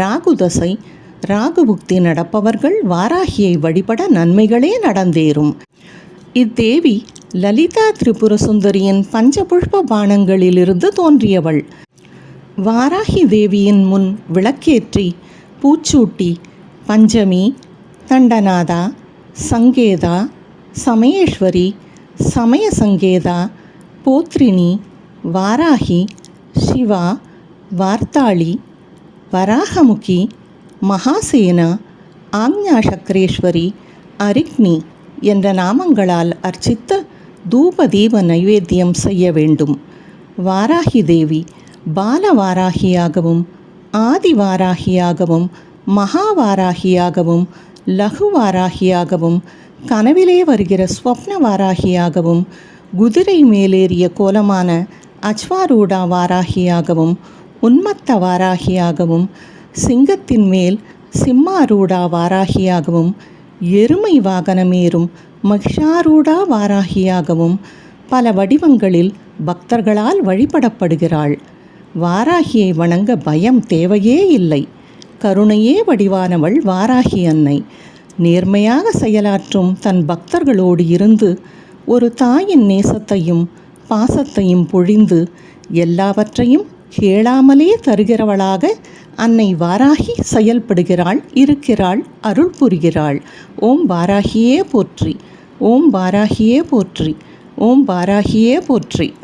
ராகு தசை ராகு புக்தி நடப்பவர்கள் வாராகியை வழிபட நன்மைகளே நடந்தேறும். இத்தேவி லலிதா திரிபுர சுந்தரியின் பஞ்சபுஷ்ப பானங்களிலிருந்து தோன்றியவள். வாராகி தேவியின் முன் விளக்கேற்றி பூச்சூட்டி பஞ்சமி தண்டநாதா சங்கேதா சமயேஸ்வரி சமய சங்கேதா போத்ரினி வாராகி சிவா வார்த்தாளி வராகமுகி மகாசேனா ஆக்ஞாசக்கரேஸ்வரி அரிக்னி என்ற நாமங்களால் அர்ச்சித்த தூப தீப நைவேத்தியம் செய்ய வேண்டும். வாராகி தேவி பாலவாராகியாகவும் ஆதிவாராகியாகவும் மகாவாராகியாகவும் லகுவாராகியாகவும் கனவிலே வருகிற ஸ்வப்ன வாராகியாகவும் குதிரை மேலேறிய கோலமான அச்வாரூடா வாராகியாகவும் உன்மத்த வாராகியாகவும் சிங்கத்தின் மேல் சிம்மாரூடா வாராகியாகவும் எருமை வாகனமேறும் மகிஷாரூடா வாராகியாகவும் பல வடிவங்களில் பக்தர்களால் வழிபடப்படுகிறாள். வாராகியை வணங்க பயம் தேவையே இல்லை. கருணையே வடிவானவள் வாராகி அன்னை. நேர்மையாக செயலாற்றும் தன் பக்தர்களோடு இருந்து ஒரு தாயின் நேசத்தையும் பாசத்தையும் பொழிந்து எல்லாவற்றையும் கேளாமலே தருகிறவளாக அன்னை வாராகி செயல்படுகிறாள் இருக்கிறாள் அருள் புரிகிறாள். ஓம் வாராகியே போற்றி ஓம் வாராகியே போற்றி ஓம் வாராகியே போற்றி.